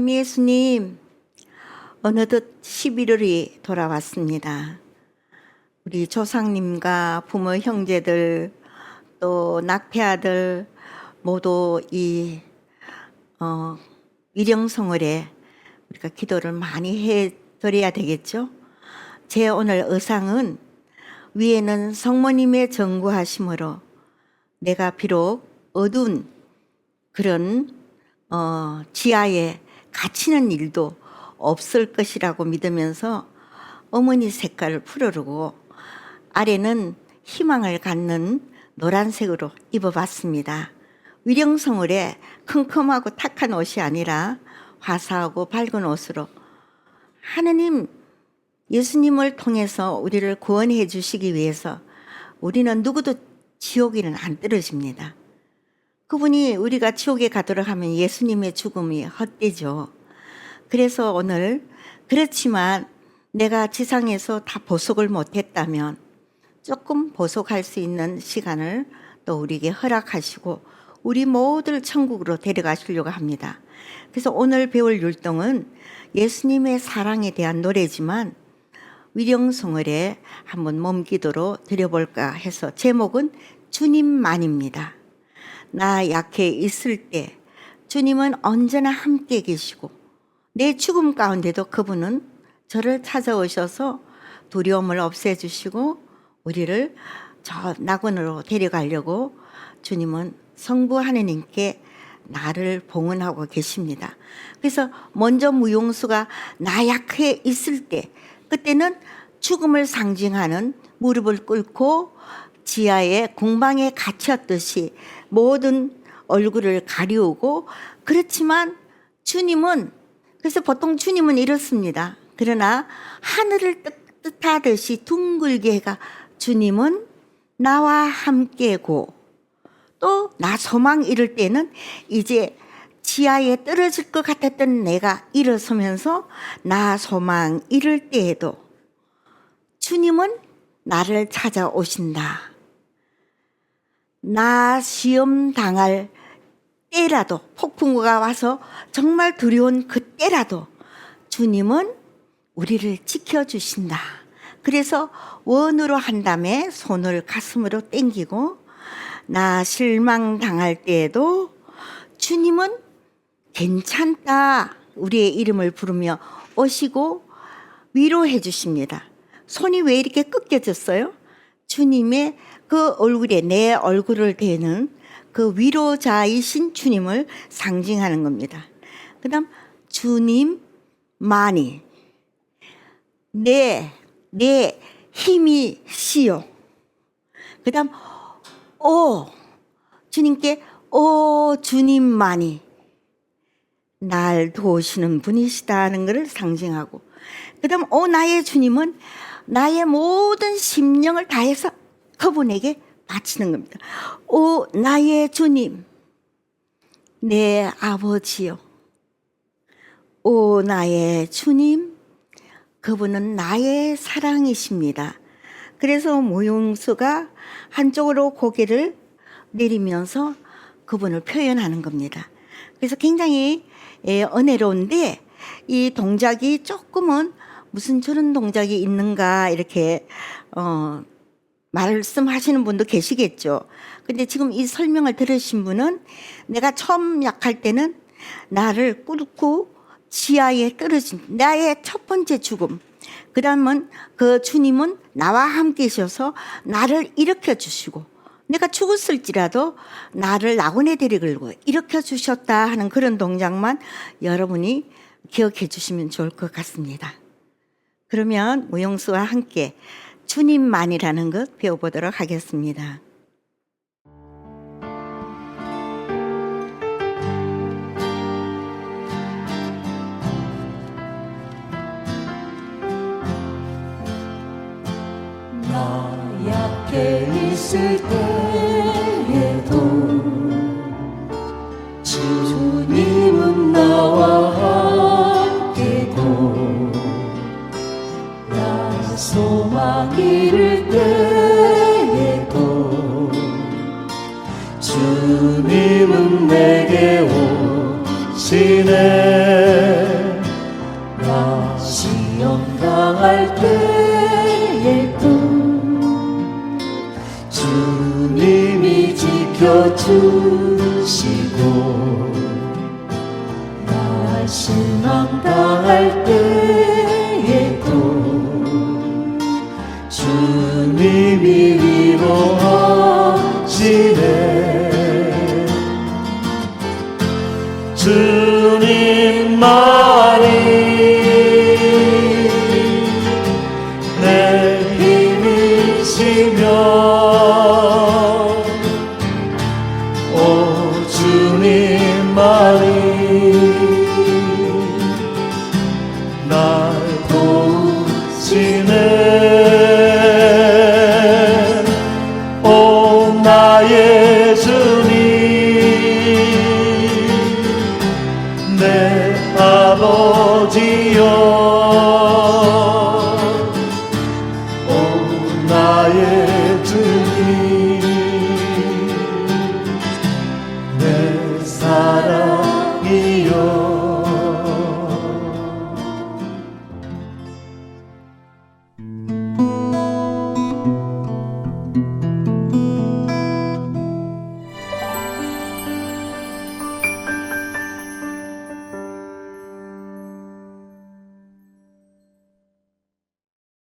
참 예수님, 어느덧 11월이 돌아왔습니다. 우리 조상님과 부모 형제들 또 낙태아들 모두 이 어, 위령성월에 우리가 기도를 많이 해 드려야 되겠죠. 제 오늘 의상은 위에는 성모님의 정구하심으로 내가 비록 어두운 그런 어, 지하에 갇히는 일도 없을 것이라고 믿으면서 어머니 색깔을 풀어르고 아래는 희망을 갖는 노란색으로 입어봤습니다. 위령성을에 컴컴하고 탁한 옷이 아니라 화사하고 밝은 옷으로 하느님 예수님을 통해서 우리를 구원해 주시기 위해서 우리는 누구도 지옥에는 안 떨어집니다. 그분이 우리가 지옥에 가도록 하면 예수님의 죽음이 헛되죠. 그래서 오늘 그렇지만 내가 지상에서 다 보석을 못했다면 조금 보석할 수 있는 시간을 또 우리에게 허락하시고 우리 모두를 천국으로 데려가시려고 합니다. 그래서 오늘 배울 율동은 예수님의 사랑에 대한 노래지만 위령성을에 한번 몸기도로 드려볼까 해서 제목은 주님만입니다. 나 약해 있을 때 주님은 언제나 함께 계시고 내 죽음 가운데도 그분은 저를 찾아오셔서 두려움을 없애주시고 우리를 저 낙원으로 데려가려고 주님은 성부 하느님께 나를 봉헌하고 계십니다. 그래서 먼저 무용수가 나 약해 있을 때 그때는 죽음을 상징하는 무릎을 꿇고 지하에 공방에 갇혔듯이 모든 얼굴을 가리우고 그렇지만 주님은 그래서 보통 주님은 이렇습니다. 그러나 하늘을 뜻- 뜻하듯이 둥글게 해가 주님은 나와 함께고 또 나 소망 이럴 때는 이제 지하에 떨어질 것 같았던 내가 일어서면서 나 소망 이럴 때에도 주님은 나를 찾아오신다. 나 시험 당할 때라도 폭풍우가 와서 정말 두려운 그때라도 주님은 우리를 지켜주신다. 그래서 원으로 한 다음에 손을 가슴으로 땡기고 나 실망 당할 때에도 주님은 괜찮다. 우리의 이름을 부르며 오시고 위로해 주십니다. 손이 왜 이렇게 꺾여졌어요? 주님의 그 얼굴에 내 얼굴을 대는 그 위로자이신 주님을 상징하는 겁니다. 그 다음, 주님만이 내, 내 힘이 시요. 그 다음, 오, 주님께, 오, 주님만이 날 도우시는 분이시다는 것을 상징하고, 그 다음, 오, 나의 주님은 나의 모든 심령을 다해서 그분에게 바치는 겁니다. 오, 나의 주님, 내 아버지요. 오, 나의 주님, 그분은 나의 사랑이십니다. 그래서 모용수가 한쪽으로 고개를 내리면서 그분을 표현하는 겁니다. 그래서 굉장히 예, 은혜로운데 이 동작이 조금은 무슨 저런 동작이 있는가 이렇게 어, 말씀하시는 분도 계시겠죠. 근데 지금 이 설명을 들으신 분은 내가 처음 약할 때는 나를 꿇고 지하에 떨어진 나의 첫 번째 죽음. 그 다음은 그 주님은 나와 함께 계셔서 나를 일으켜 주시고 내가 죽었을지라도 나를 낙원에 데리고 일으켜 주셨다 하는 그런 동작만 여러분이 기억해 주시면 좋을 것 같습니다. 그러면 무용수와 함께 주님만이라는 것 배워보도록 하겠습니다. 나 약해 있을 때 지켜주시고 나의 신앙 다할 때 Zion.